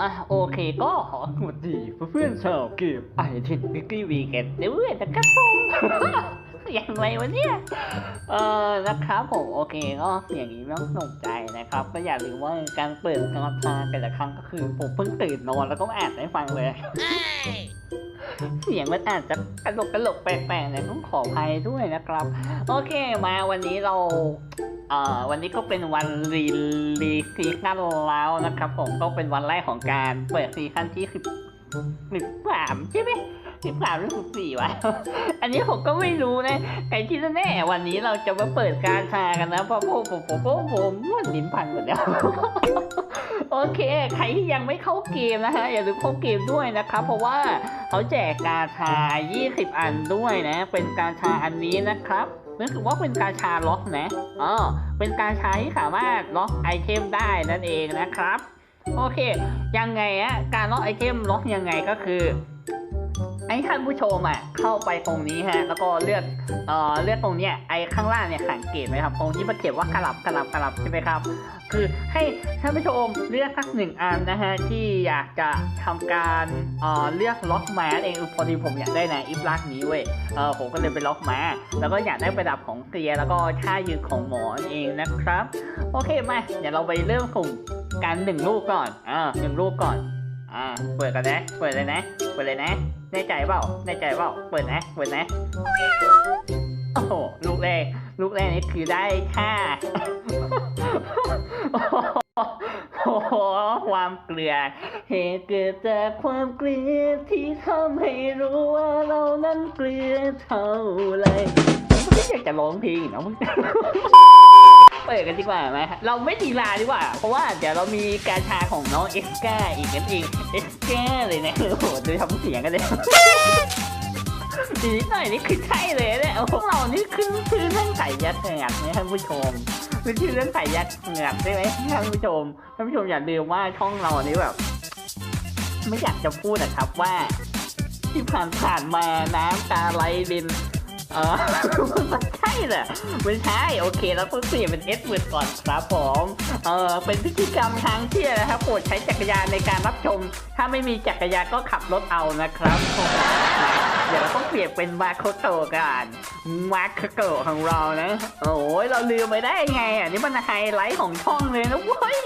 อะโอเคก็ขอสวัสดีเพื่อนๆชาวเกมไอเทนนิกี้วีเกนด้วยนะครับผมอย่างไรวะเนี่ย เออนะครับผม โอเคก็อย่างนี้ไม่ต้องสนใจนะครับ ก็อย่าลืมว่าการเปิดกรทาแต่ละครั้งก็คือผมเพิ่งตื่นนอนแล้วก็อ่านให้ฟังเลย เสียงมันอาจจะกระลกกระลกแปลกๆเนี่ยต้องขออภัยด้วยนะครับ โอเคมาวันนี้เรา เอ่อวันนี้ก็เป็นวันรีลีซีซั่นแล้วนะครับผมก็เป็นวันแรกของการเปิดซีซั่นที่สิบสิบสามใช่ไหม สิบสามหรือสิบสี่วะ อันนี้ผมก็ไม่รู้นะแต่ที่แน่ๆวันนี้เราจะมาเปิดการชากันนะเพราะผมผมผมผมผมมันลิ้นพันหมดแล้ว โอเค ใครที่ยังไม่เข้าเกมนะฮะอย่าลืมเข้าเกมด้วยนะครับ เพราะว่าเขาแจกกาชา 20 อันด้วยนะ เป็นกาชาอันนี้นะครับนึกถึงว่าเป็นกาชาล็อกนะอ๋อเป็นกาชาที่สามารถล็อกไอเทมได้นั่นเองนะครับ โอเค ยังไงอะการล็อกไอเทมล็อกยังไงก็คือ ให้ท่านผู้ชมอะเข้าไปตรงนี้ฮะ แล้วก็เลือกเอ่อเลือกตรงเนี้ยไอ้ข้างล่างเนี่ยสังเกตไหมครับ ตรงที่มันเขียนว่ากลับกลับกลับใช่ไหมครับ คือให้ท่านผู้ชมเลือกสักหนึ่งอันนะฮะที่อยากจะทำการเอ่อเลือกล็อกมาเองพอดีผมอยากได้นะอิฟลักนี้เว้ยเออผมก็เลยไปล็อกมา แล้วก็อยากได้ประดับของเตียแล้วก็ท่ายืนของหมอเองนะครับ โอเคมาเดี๋ยวเราไปเริ่มกลุ่มกันหนึ่งลูกก่อนอ่าหนึ่งลูกก่อนอ่าเปิดกันนะเปิดเลยนะเปิดเลยนะ แน่ใจเปล่าแน่ใจเปล่าเปิดนะเปิดนะโอ้โหลูกแรกลูกแรกนี่คือได้ค่าโอ้โหความเกลียดเหตุเกิดจากความเกลียดที่ทำให้รู้ว่าเรานั้นเกลียดเท่าไรไม่อยากจะร้องเพลงเนาะมึง เปิดกันดีกว่าไหมเราไม่ดีลาดีกว่า เพราะว่าเดี๋ยวเรามีการชาของน้องเอสกาอีกนั่นเองเอสกาเลยนะโอ้โหดูทำเสียงกันเลยดีนิดหน่อยนี่คือใช่เลยเนี่ยพวกเรานี่ขึ้นชื่อเรื่องไก่ยัดเหงือกนะท่านผู้ชมขึ้นชื่อเรื่องไก่ยัดเหงือกได้ไหมท่านผู้ชมท่านผู้ชมอย่าลืมว่าช่องเรานี่แบบ ไม่อยากจะพูดนะครับว่าที่ผ่านผ่านๆมาน้ำตาไหลลิน ออมันใช่เหรอไม่ใช่โอเคแล้วต้องเปลี่ยนเป็นเอสเวิร์ดก่อนครับผมเออเป็นพิธีกรรมทางเที่ยนะครับโปรดใช้จักรยานในการรับชม ถ้าไม่มีจักรยานก็ขับรถเอานะครับผม เดี๋ยวเราต้องเปลี่ยนเป็นมาโคโตะกันมาโคโตะของเรานะ โอ้ยเราลืมไปได้ไงอะนี่มันไฮไลท์ของช่องเลยนะเว้ย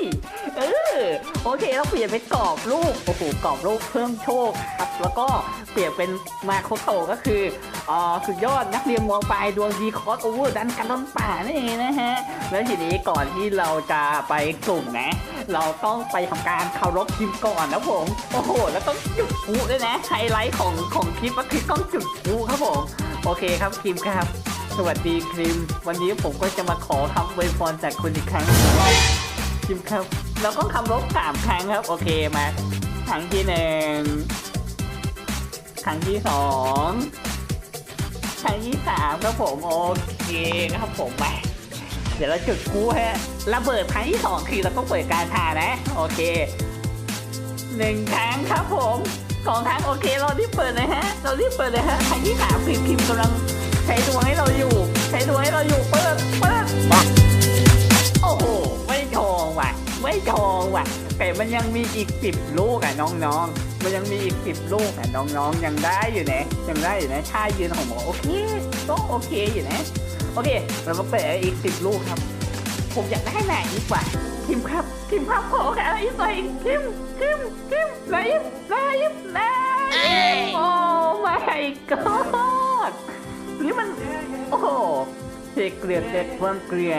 เออโอเคเราเปลี่ยนเป็นกรอบรูปโอ้โหกรอบรูปเพิ่มโชคครับ แล้วก็เปลี่ยนเป็นมาโคโตะก็คืออ่าสุดยอดนักเรียนมปลายดวงดีคอสโอเวอร์ดันกันต้นป่านั่นเองนะฮะ แล้วทีนี้ก่อนที่เราจะไปกลุ่มนะ เราต้องไปทำการเคารพทีมก่อนนะผม โอ้โห แล้วต้องจุดพลุด้วยนะไฮไลท์ของของคลิปก็คือต้องจุดพลุครับผม โอเคครับครีมครับ สวัสดีครีม วันนี้ผมก็จะมาขอคำอวยพรจากคุณอีกครั้งครีมครับ เราก็คำรบสามครั้งครับ โอเคมาครั้งที่หนึ่งครั้งที่สองครั้งที่สามครับผมโอเคครับผมไปเดี๋ยวเราจุดกู้ฮะระเบิดครั้งที่สองคือเราต้องเปิดการทานะ โอเคหนึ่งครั้งครับผม สองครั้งโอเคเรารีบเปิดเลยฮะ เรารีบเปิดเลยฮะครั้งที่สามพิมพ์พิมพ์กำลังใช้ดวงให้เราอยู่ ใช้ดวงให้เราอยู่เปิดเปิดโอ้โหไม่ทองว่ะ ไม่ทองว่ะ แต่มันยังมีอีกสิบลูกอะน้องๆ มันยังมีอีกสิบลูกอะน้องๆ ยังได้อยู่นะยังได้อยู่นะท่ายืนของหมอโอเคก็โอเคอยู่นะ โอเค เรามาเปิดอีกสิบลูกครับ ผมอยากได้ไหนดีกว่า คิมครับคิมครับขอแค่อีกหน่อยคิมคิมคิมไลฟ์ไลฟ์ไลฟ์โอ้ my god นี่มันโอ้โหเด็กเกลียดเด็กเพิ่มเกลีย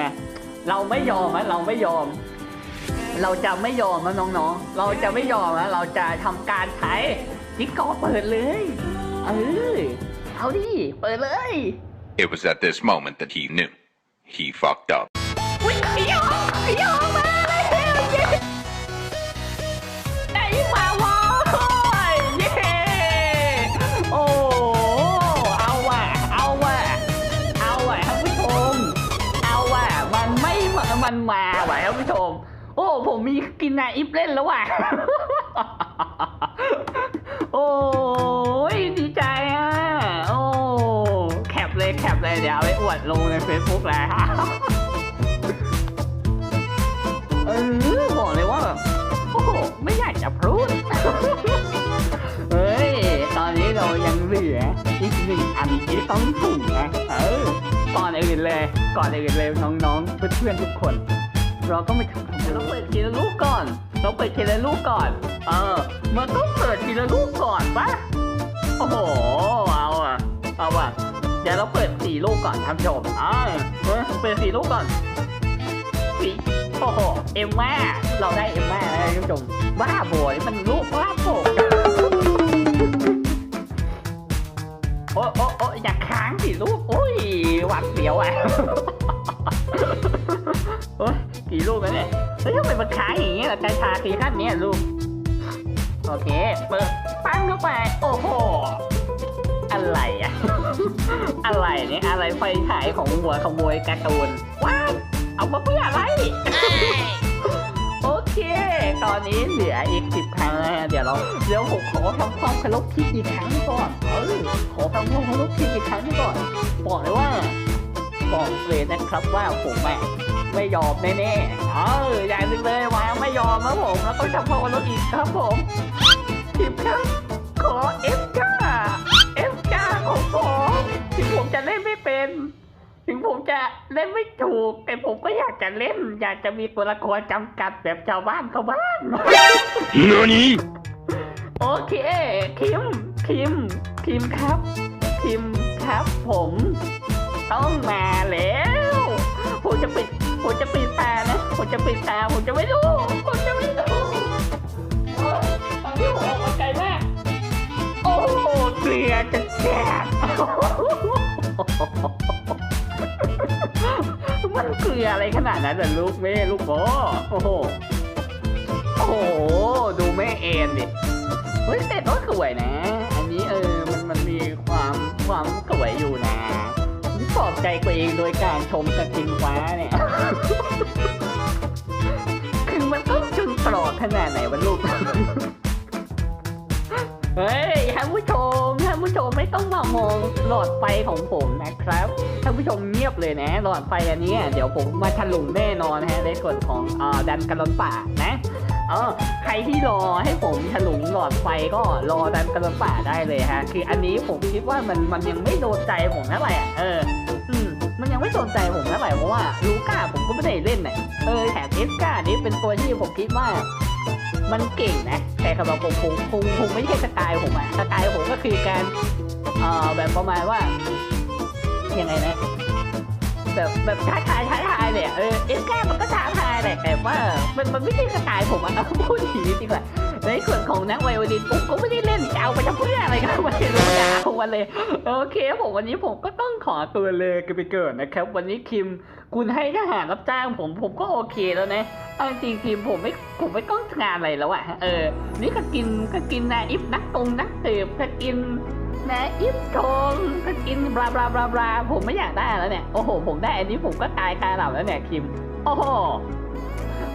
เราไม่ยอมนะเราไม่ยอม เราจะไม่ยอมนะน้องๆ เราจะไม่ยอมนะเราจะทำการใช้จิ๊กกอว์เปิดเลยเออเอาดิเปิดเลย It was at this moment that he knew. He fucked up. วิ่งขยองขยองม ม่มันมาว่ะท่านผู้ชม โอ้ผมมีกินนาอิฟเล่นแล้วว่ะ โอ้ยดีใจอะ โอ้แคปเลยแคปเลยเดี๋ยวเอาไปอวดลงใน Facebook แล้วเออบอกเลยว่าแบบโอ้โหไม่ใหญ่จะพรุนเฮ้ย ตอนนี้เรายังเหลืออีกหนึ่งอันที่ต้องถุงนะเออ ก่อนอื่นเลย ก่อนอื่นเลยน้องๆ เพื่อนๆทุกคน เราก็ไม่ทำเดี๋ยวเราเปิดทีละลูกก่อน เราเปิดทีละลูกก่อน เออ มันต้องเปิดทีละลูกก่อนปะโอ้โห เอาอะเอาอะเดี๋ยวเราเปิดสี่ลูกก่อนท่านผู้ชมอ่าเออเปิดสี่ลูกก่อนสี่โอ้โห เอ็มม่าเราได้เอ็มม่าแล้วท่านผู้ชมบ้าบอยมันลูกบ้าโผ ล่ะกระชาสีขั้นเนี้ยลูก โอเค เปิดปั้งเข้าไป โอ้โห อะไรอะ อะไรเนี่ยอะไรไฟฉายของหัวขโมยการ์ตูนว้าวเอามาเพื่ออะไร โอเค ตอนนี้เหลืออีกสิบครั้งแล้วเดี๋ยวเราเดี๋ยวผมขอทำความเคารพที่อีกครั้งก่อนเออขอทำความเคารพที่อีกครั้งก่อน บอกเลยว่า บอกเลยนะครับว่าผมอะ ไม่ยอมแน่ๆเอออย่างหนึงเลยว่าไม่ยอมครับผมแล้วก็ทำความเคารพอีกครับผมสิบครั้งขอเอฟก้าเอฟก้าของผมถึงผมจะเล่นไม่เป็น ถึงผมจะเล่นไม่ถูก แต่ผมก็อยากจะเล่น อยากจะมีตัวละครจำกัดแบบชาวบ้านชาวบ้าน NANI? โอเคคิมคิมคิมครับคิมครับผม ต้องมาแล้ว ผมจะปิด ผมจะปิดตานะผมจะปิดตาผมจะไม่รู้ผมจะไม่รู้โอ๊ยตอนที่ผมออกมาไกลมาก โอ้โหเกลือจะแสบมันเกลืออะไรขนาดนั้นล่ะลูกแม่ลูกโบโอ้โห โอ้โห ดูแม่เอ็นดิ เฮ้ยแต่ก็สวยนะ อันนี้เออ มันมันมีความความสวยอยู่นะ ปลอบใจตัวเองโดยการชมสกินฟ้าเนี่ย คือมันต้องจึงปลอดขนาดไหนวะลูก เฮ้ยท่านผู้ชมท่านผู้ชมไม่ต้องมามองหลอดไฟของผมนะครับท่านผู้ชมเงียบเลยนะ หลอดไฟอันนี้ เดี๋ยวผมมาถลุงแน่นอนฮะในส่วนของอ่าดันกระลอนป่านะ เออใครที่รอให้ผมถลุงหลอดไฟก็รอดันกระลนป่าได้เลยฮะ คืออันนี้ผมคิดว่ามันมันยังไม่โดนใจผมเท่าไหร่อะเอออืมมันยังไม่โดนใจผมเท่าไหร่เพราะว่าลูก้าผมก็ไม่ได้เล่นน่ะเออแถมเอสก้านี่เป็นตัวที่ผมคิดว่ามันเก่งนะ แต่สำหรับผมผมคงคงไม่ใช่สไตล์ผมอะสไตล์ผมก็คือการเอ่อแบบประมาณว่ายังไงนะแบบแบบท้าทายท้าทายเลยอะเออเอสก้ามันก็ท้าท แหละแต่ว่ามันมันไม่ใช่สไตล์ผมอะเอาพูดอย่างนี้ดีกว่าในส่วนของนักไวโอลินผมก็ไม่ได้เล่นจะเอาไปทำเพื่ออะไรก็ไม่รู้จะเอามาเลยโอเคผมวันนี้ผมก็ต้องขอตัวเลยกันไปเกิดนะครับ วันนี้คิมคุณให้ทหารรับจ้างผมผมก็โอเคแล้วนะเอาจริงคิมผมไม่ผมไม่ต้องงานอะไรแล้วอะเออ นี่ก็กินก็กินนาอิฟนักตรงนักเติบก็กินนาอิฟทองก็กินบลาบลาบลาบลาผมไม่อยากได้แล้วเนี่ยโอ้โหผมได้อันนี้ผมก็ตายตาหลับแล้วเนี่ยคิม โอ้โห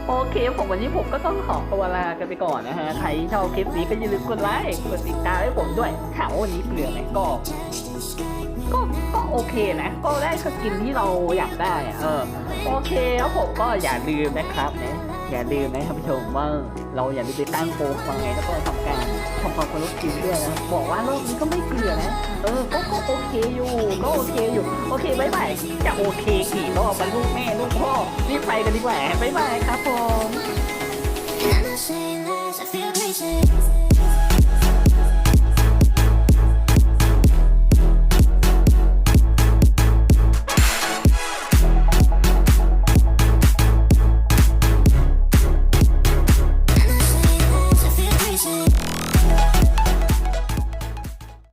โอเคผมวันนี้ผมก็ต้องขอตัวลากันไปก่อนนะฮะ ใครชอบคลิปนี้ก็อย่าลืมกดไลค์ กดติดตามให้ผมด้วยถามว่าวันนี้เปลือไหมก็ ก็ก็โอเคนะ ก็ได้สกินที่เราอยากได้อะเออ โอเคแล้วผมก็อย่าลืมนะครับนะ อย่าลืมนะท่านผู้ชมว่าเราอย่าลืมไปตั้งโปรไฟล์แล้วก็ทำการทำความเคารพทีมด้วยนะบอกว่าโลกนี้ก็ไม่เกลือนะเออก็ก็โอเคอยู่ก็โอเคอยู่โอเคบายบายจะโอเคกี่รอบไปลูกแม่ลูกพ่อรีบไปกันดีกว่าบายบายครับผม